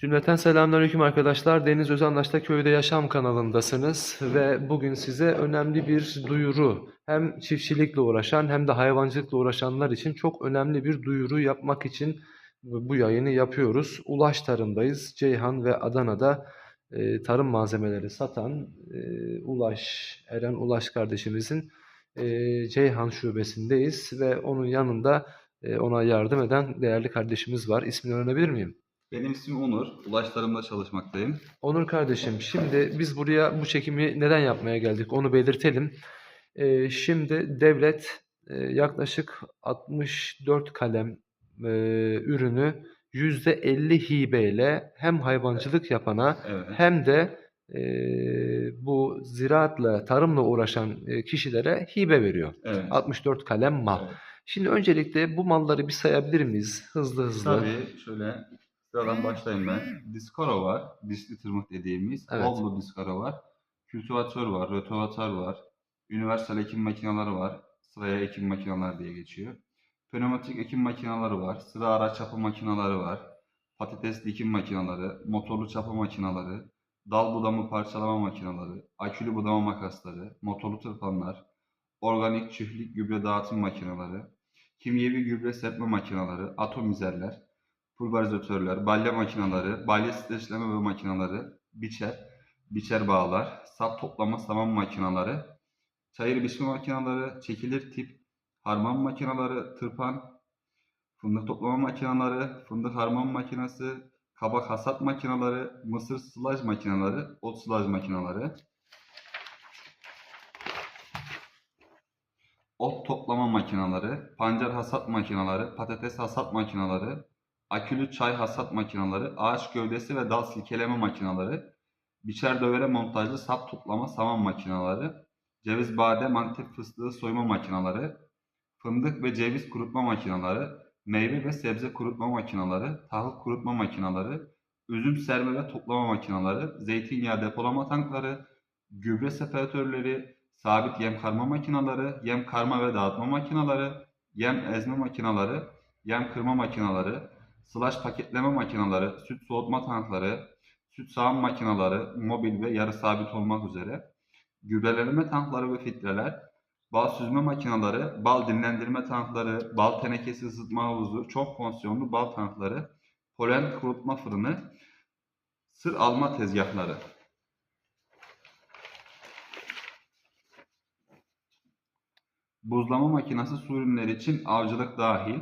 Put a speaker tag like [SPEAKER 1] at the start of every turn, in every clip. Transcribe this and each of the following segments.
[SPEAKER 1] Cümleten selamünaleyküm arkadaşlar. Deniz Özandaş'ta Köyde Yaşam kanalındasınız ve bugün size önemli bir duyuru hem çiftçilikle uğraşan hem de hayvancılıkla uğraşanlar için çok önemli bir duyuru yapmak için bu yayını yapıyoruz. Ulaş Tarım'dayız. Ceyhan ve Adana'da e, tarım malzemeleri satan e, Ulaş, Eren Ulaş kardeşimizin e, Ceyhan şubesindeyiz ve onun yanında e, ona yardım eden değerli kardeşimiz var. İsmini öğrenebilir miyim?
[SPEAKER 2] Benim ismim Onur. Ulaşlarımda çalışmaktayım.
[SPEAKER 1] Onur kardeşim, şimdi biz buraya bu çekimi neden yapmaya geldik onu belirtelim. Ee, şimdi devlet e, yaklaşık 64 kalem e, ürünü %50 hibeyle hem hayvancılık yapana
[SPEAKER 2] Evet.
[SPEAKER 1] hem de e, bu ziraatla, tarımla uğraşan e, kişilere hibe veriyor.
[SPEAKER 2] Evet.
[SPEAKER 1] 64 kalem mal.
[SPEAKER 2] Evet.
[SPEAKER 1] Şimdi öncelikle bu malları bir sayabilir miyiz? Hızlı hızlı.
[SPEAKER 2] Tabii şöyle sıradan başlayayım ben. Diskoro var. Diskli tırmık dediğimiz.
[SPEAKER 1] Evet.
[SPEAKER 2] Oblo diskoro var. Kültivatör var. Rötovatör var. Universal ekim makineleri var. Sıraya ekim makineleri diye geçiyor. Pneumatik ekim makineleri var. Sıra araç çapı makineleri var. Patates dikim makineleri, motorlu çapı makineleri, dal budama parçalama makineleri, akülü budama makasları, motorlu tırpanlar, organik çiftlik gübre dağıtım makineleri, kimyevi gübre serpme makineleri, atomizerler, pulverizatörler, balya makineleri, balya streçleme ve makineleri, biçer, biçer bağlar, sap toplama saman makineleri, çayır biçme makineleri, çekilir tip harman makineleri, tırpan, fındık toplama makineleri, fındık harman makinesi, kabak hasat makineleri, mısır sılaj makineleri, ot sılaj makineleri, ot toplama makineleri, pancar hasat makineleri, patates hasat makineleri, akülü çay hasat makineleri, ağaç gövdesi ve dal silkeleme makineleri, biçer dövere montajlı sap toplama saman makineleri, ceviz badem antep fıstığı soyma makineleri, fındık ve ceviz kurutma makineleri, meyve ve sebze kurutma makineleri, tahıl kurutma makineleri, üzüm serme ve toplama makineleri, zeytinyağı depolama tankları, gübre separatörleri, sabit yem karma makineleri, yem karma ve dağıtma makineleri, yem ezme makineleri, yem kırma makineleri, slash paketleme makineleri, süt soğutma tankları, süt sağım makineleri, mobil ve yarı sabit olmak üzere, gübreleme tankları ve filtreler, bal süzme makineleri, bal dinlendirme tankları, bal tenekesi ısıtma havuzu, çok fonksiyonlu bal tankları, polen kurutma fırını, sır alma tezgahları. Buzlama makinesi su ürünleri için avcılık dahil,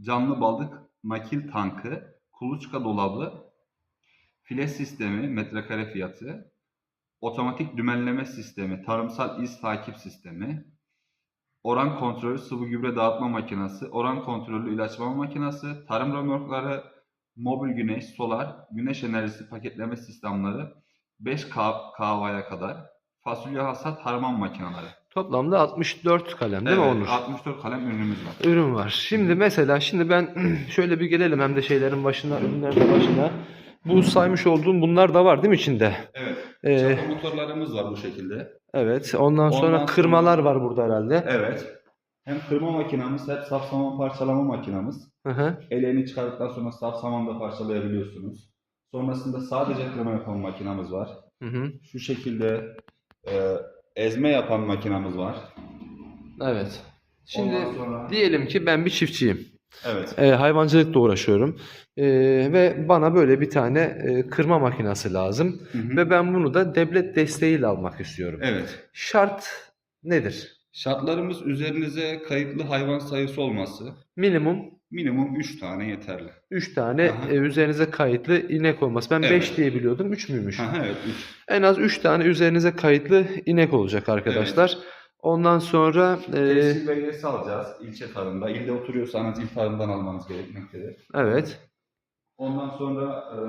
[SPEAKER 2] canlı balık nakil tankı, kuluçka dolabı, file sistemi metrekare fiyatı, otomatik dümenleme sistemi, tarımsal iz takip sistemi, oran kontrolü sıvı gübre dağıtma makinesi, oran kontrolü ilaçlama makinesi, tarım römorkları, mobil güneş, solar, güneş enerjisi paketleme sistemleri, 5 kahvaya kadar, fasulye hasat harman makineleri.
[SPEAKER 1] Toplamda 64 kalem değil mi Onur?
[SPEAKER 2] 64 kalem ürünümüz var.
[SPEAKER 1] ürün var. Şimdi mesela şimdi ben şöyle bir gelelim hem de şeylerin başına, ürünlerin başına. Bu saymış olduğum bunlar da var değil mi içinde?
[SPEAKER 2] Evet.
[SPEAKER 1] Ee,
[SPEAKER 2] Çapa motorlarımız var bu şekilde.
[SPEAKER 1] evet. Ondan sonra
[SPEAKER 2] Ondan sonra-
[SPEAKER 1] kırmalar var burada herhalde.
[SPEAKER 2] Evet. Hem kırma makinamız, hep saf saman parçalama makinamız.
[SPEAKER 1] Hı hı.
[SPEAKER 2] Eleğini çıkardıktan sonra saf saman da parçalayabiliyorsunuz. Sonrasında sadece kırma yapan makinamız var.
[SPEAKER 1] Hı hı.
[SPEAKER 2] Şu şekilde e, ezme yapan makinamız var.
[SPEAKER 1] Evet. Şimdi
[SPEAKER 2] Ondan sonra-
[SPEAKER 1] diyelim ki ben bir çiftçiyim.
[SPEAKER 2] Evet.
[SPEAKER 1] Ee, hayvancılıkla uğraşıyorum. Ee, ve bana böyle bir tane e, kırma makinesi lazım.
[SPEAKER 2] Hı hı.
[SPEAKER 1] Ve ben bunu da devlet desteğiyle almak istiyorum.
[SPEAKER 2] Evet.
[SPEAKER 1] Şart nedir?
[SPEAKER 2] Şartlarımız üzerinize kayıtlı hayvan sayısı olması.
[SPEAKER 1] Minimum
[SPEAKER 2] Minimum 3 tane yeterli.
[SPEAKER 1] 3 tane
[SPEAKER 2] Aha.
[SPEAKER 1] e, üzerinize kayıtlı inek olması. Ben 5
[SPEAKER 2] Evet.
[SPEAKER 1] diye biliyordum. 3 müymüş?
[SPEAKER 2] Aha, evet 3.
[SPEAKER 1] En az 3 tane üzerinize kayıtlı inek olacak arkadaşlar. Ondan sonra e,
[SPEAKER 2] Tescil belgesi alacağız ilçe tarımda. İlde oturuyorsanız il tarımdan almanız gerekmektedir.
[SPEAKER 1] evet.
[SPEAKER 2] Ondan sonra e,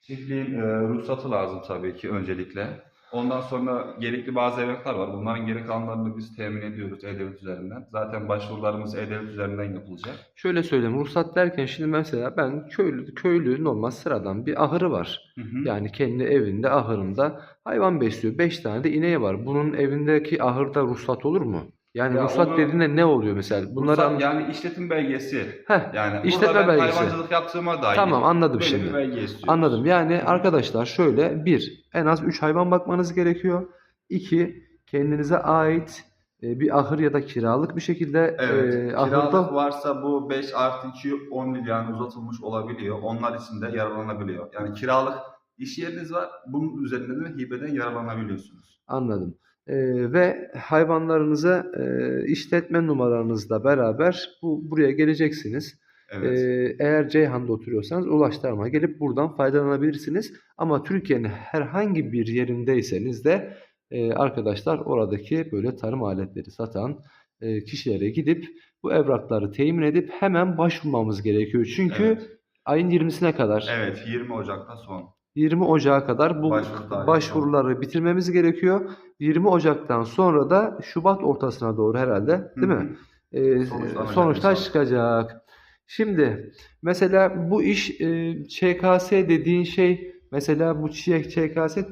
[SPEAKER 2] çiftliğin e, ruhsatı lazım tabii ki öncelikle. Ondan sonra gerekli bazı evraklar var. Bunların geri kalanlarını biz temin ediyoruz E-Devlet üzerinden. Zaten başvurularımız E-Devlet üzerinden yapılacak.
[SPEAKER 1] Şöyle söyleyeyim. Ruhsat derken şimdi mesela ben köylü köylü normal sıradan bir ahırı var.
[SPEAKER 2] Hı hı.
[SPEAKER 1] Yani kendi evinde ahırında hayvan besliyor. 5 tane de ineği var. Bunun evindeki ahırda ruhsat olur mu? Yani
[SPEAKER 2] Ya
[SPEAKER 1] ruhsat
[SPEAKER 2] onu-
[SPEAKER 1] dediğinde ne oluyor mesela? Bunları
[SPEAKER 2] Ruhsat
[SPEAKER 1] an-
[SPEAKER 2] yani işletim belgesi.
[SPEAKER 1] Heh,
[SPEAKER 2] Yani
[SPEAKER 1] İşletme
[SPEAKER 2] ben
[SPEAKER 1] belgesi.
[SPEAKER 2] hayvancılık yaptığıma dair.
[SPEAKER 1] Tamam, anladım
[SPEAKER 2] böyle
[SPEAKER 1] şimdi.
[SPEAKER 2] bir belge istiyoruz.
[SPEAKER 1] Anladım. Yani arkadaşlar şöyle bir en az 3 hayvan bakmanız gerekiyor. İki kendinize ait e, bir ahır ya da kiralık bir şekilde
[SPEAKER 2] Evet.
[SPEAKER 1] e,
[SPEAKER 2] kiralık
[SPEAKER 1] ahırda
[SPEAKER 2] varsa bu 5 artı 2 10 yıl yani uzatılmış olabiliyor. Onlar için de yararlanabiliyor. Yani kiralık iş yeriniz var. Bunun üzerinde de hibeden yararlanabiliyorsunuz.
[SPEAKER 1] anladım. E, ve hayvanlarınıza e, işletme numaranızla beraber bu buraya geleceksiniz.
[SPEAKER 2] Evet.
[SPEAKER 1] Ee, eğer Ceyhan'da oturuyorsanız Ulaştırma gelip buradan faydalanabilirsiniz. Ama Türkiye'nin herhangi bir yerindeyseniz de e, arkadaşlar oradaki böyle tarım aletleri satan e, kişilere gidip bu evrakları temin edip hemen başvurmamız gerekiyor. Çünkü
[SPEAKER 2] Evet.
[SPEAKER 1] ayın 20'sine kadar,
[SPEAKER 2] Evet 20 Ocak'ta son.
[SPEAKER 1] 20 Ocak'a kadar bu
[SPEAKER 2] Başvuru
[SPEAKER 1] başvuruları bitirmemiz gerekiyor. 20 Ocak'tan sonra da Şubat ortasına doğru herhalde, değil
[SPEAKER 2] Hı
[SPEAKER 1] mi? e,
[SPEAKER 2] Sonuçlanacak
[SPEAKER 1] sonuçlar çıkacak. Şimdi mesela bu iş e, ÇKS dediğin şey mesela bu Çİ- ÇKS e,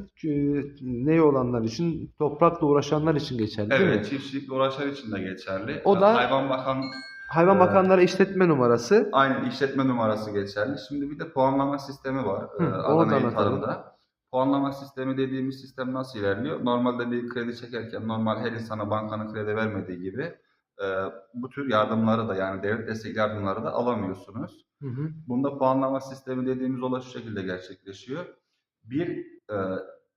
[SPEAKER 1] ne olanlar için toprakla uğraşanlar için geçerli değil mi?
[SPEAKER 2] Evet çiftçilikle uğraşan için de geçerli.
[SPEAKER 1] O da-
[SPEAKER 2] Hayvan Bakan
[SPEAKER 1] Hayvan
[SPEAKER 2] Ee,
[SPEAKER 1] Bakanları işletme numarası.
[SPEAKER 2] Aynen işletme numarası geçerli. Şimdi bir de puanlama sistemi var
[SPEAKER 1] Hı,
[SPEAKER 2] e, Adana İl. Tarım'da. Puanlama sistemi dediğimiz sistem nasıl ilerliyor? Normalde bir kredi çekerken normal her insana bankanın kredi vermediği gibi e, bu tür yardımları da yani devlet destek yardımları da alamıyorsunuz.
[SPEAKER 1] Hı hı.
[SPEAKER 2] Bunda puanlama sistemi dediğimiz olay şu şekilde gerçekleşiyor. Bir e,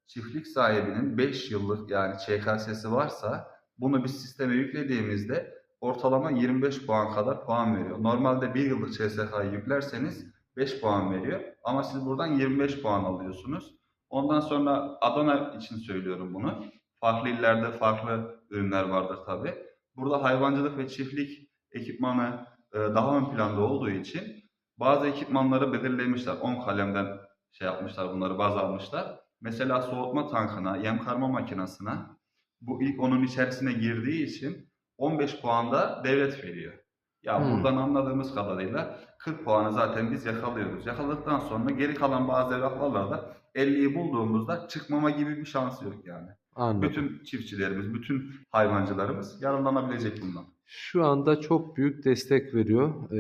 [SPEAKER 2] çiftlik sahibinin 5 yıllık yani ÇKS'si varsa bunu biz sisteme yüklediğimizde ortalama 25 puan kadar puan veriyor. Normalde 1 yıllık ÇSK'yı yüklerseniz 5 puan veriyor. Ama siz buradan 25 puan alıyorsunuz. Ondan sonra Adana için söylüyorum bunu. Farklı illerde farklı ürünler vardır tabi. Burada hayvancılık ve çiftlik ekipmanı e, daha ön planda olduğu için bazı ekipmanları belirlemişler. 10 kalemden şey yapmışlar bunları baz almışlar. Mesela soğutma tankına, yem karma makinesine bu ilk onun içerisine girdiği için 15 puan da devlet veriyor. Ya
[SPEAKER 1] Hmm.
[SPEAKER 2] buradan anladığımız kadarıyla 40 puanı zaten biz yakalıyoruz. Yakaladıktan sonra geri kalan bazı evraklarla da 50'yi bulduğumuzda çıkmama gibi bir şansı yok yani.
[SPEAKER 1] Anladım.
[SPEAKER 2] Bütün çiftçilerimiz, bütün hayvancılarımız yararlanabilecek bundan.
[SPEAKER 1] Şu anda çok büyük destek veriyor e,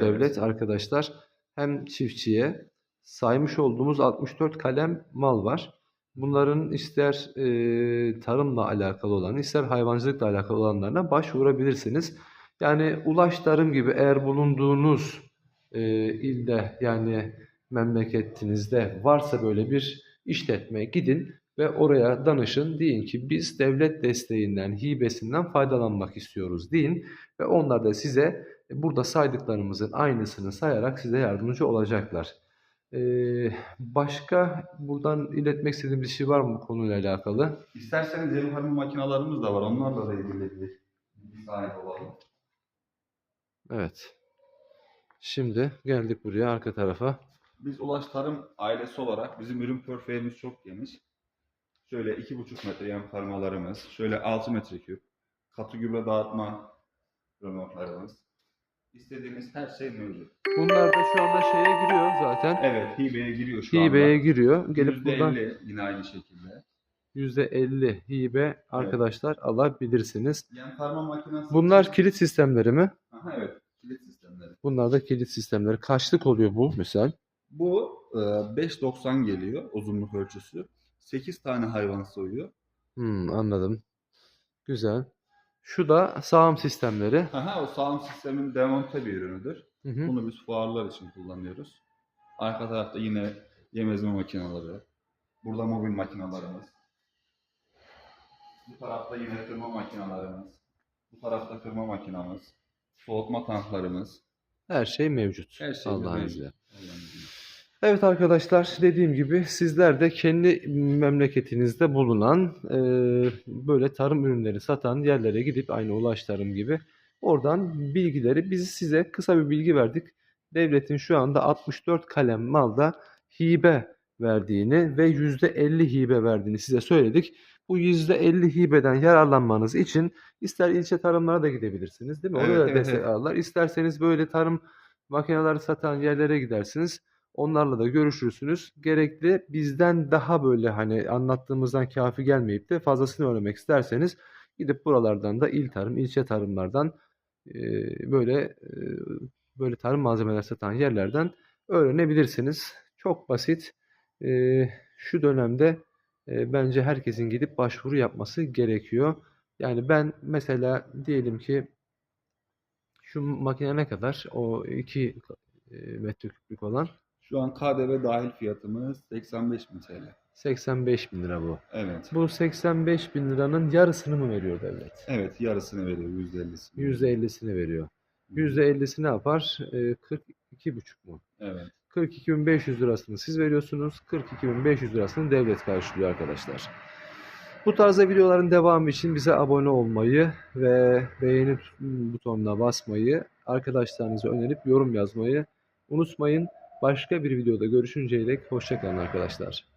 [SPEAKER 1] devlet arkadaşlar. Hem çiftçiye saymış olduğumuz 64 kalem mal var. Bunların ister e, tarımla alakalı olan, ister hayvancılıkla alakalı olanlarına başvurabilirsiniz. Yani Ulaş Tarım gibi eğer bulunduğunuz e, ilde yani memleketinizde varsa böyle bir işletme gidin ve oraya danışın. Deyin ki biz devlet desteğinden, hibesinden faydalanmak istiyoruz deyin. Ve onlar da size burada saydıklarımızın aynısını sayarak size yardımcı olacaklar. Ee, başka buradan iletmek istediğim bir şey var mı bu konuyla alakalı?
[SPEAKER 2] İsterseniz yem karma makinalarımız da var. Onlarla da ilgili bir bilgi sahibi olalım.
[SPEAKER 1] Evet. Şimdi geldik buraya arka tarafa.
[SPEAKER 2] Biz Ulaş Tarım ailesi olarak bizim ürün portföyümüz çok geniş. Şöyle 2,5 metre yem karmalarımız, şöyle 6 metre küp, katı gübre dağıtma römorklarımız. İstediğiniz her şey mevcut.
[SPEAKER 1] Bunlar da şu anda şeye giriyor zaten.
[SPEAKER 2] Evet, hibeye giriyor şu
[SPEAKER 1] Hibeye
[SPEAKER 2] anda.
[SPEAKER 1] giriyor. Gelip buradan
[SPEAKER 2] %50 yine aynı şekilde.
[SPEAKER 1] %50 hibe arkadaşlar alabilirsiniz.
[SPEAKER 2] Yem karma makinesi.
[SPEAKER 1] Bunlar kilit sistemleri mi?
[SPEAKER 2] Aha, evet, kilit sistemleri.
[SPEAKER 1] Bunlar da kilit sistemleri. Kaçlık oluyor bu misal?
[SPEAKER 2] Bu e, 5.90 geliyor uzunluk ölçüsü. 8 tane hayvan soyuyor.
[SPEAKER 1] Hmm, anladım. Güzel. Şu da sağım sistemleri.
[SPEAKER 2] Aha, o sağım sistemin demonte bir ürünüdür.
[SPEAKER 1] Hı hı.
[SPEAKER 2] Bunu biz fuarlar için kullanıyoruz. Arka tarafta yine yem ezme makineleri. Burada mobil makinalarımız. Bu tarafta yine kırma makinalarımız. Bu tarafta kırma makinamız. Soğutma tanklarımız.
[SPEAKER 1] Her şey mevcut.
[SPEAKER 2] Her şey
[SPEAKER 1] Allah'ın
[SPEAKER 2] mevcut.
[SPEAKER 1] izniyle.
[SPEAKER 2] İzniyle.
[SPEAKER 1] Evet arkadaşlar dediğim gibi sizler de kendi memleketinizde bulunan e, böyle tarım ürünleri satan yerlere gidip aynı Ulaş Tarım gibi oradan bilgileri biz size kısa bir bilgi verdik. Devletin şu anda 64 kalem malda hibe verdiğini ve %50 hibe verdiğini size söyledik. Bu %50 hibeden yararlanmanız için ister ilçe tarımlara da gidebilirsiniz değil mi? Orada
[SPEAKER 2] Evet,
[SPEAKER 1] da destek
[SPEAKER 2] evet.
[SPEAKER 1] alırlar. İsterseniz böyle tarım makineleri satan yerlere gidersiniz. Onlarla da görüşürsünüz. Gerekli bizden daha böyle hani anlattığımızdan kafi gelmeyip de fazlasını öğrenmek isterseniz Gidip buralardan da il tarım, ilçe tarımlardan e, böyle e, böyle tarım malzemeler satan yerlerden öğrenebilirsiniz. Çok basit. E, şu dönemde e, bence herkesin gidip başvuru yapması gerekiyor. Yani ben mesela diyelim ki şu makine ne kadar? O 2 metreküplük olan
[SPEAKER 2] Şu an KDV dahil fiyatımız 85 bin TL.
[SPEAKER 1] 85 bin lira bu.
[SPEAKER 2] Evet.
[SPEAKER 1] Bu 85 bin liranın yarısını mı veriyor devlet?
[SPEAKER 2] Evet yarısını veriyor %50'sini.
[SPEAKER 1] %50'sini veriyor. %50'si ne yapar? E, 42,5 mu?
[SPEAKER 2] Evet.
[SPEAKER 1] 42.500 lirasını siz veriyorsunuz. 42.500 lirasını devlet karşılıyor arkadaşlar. Bu tarzda videoların devamı için bize abone olmayı ve beğeni butonuna basmayı, arkadaşlarınıza önerip yorum yazmayı unutmayın. Başka bir videoda görüşünceye dek hoşçakalın arkadaşlar.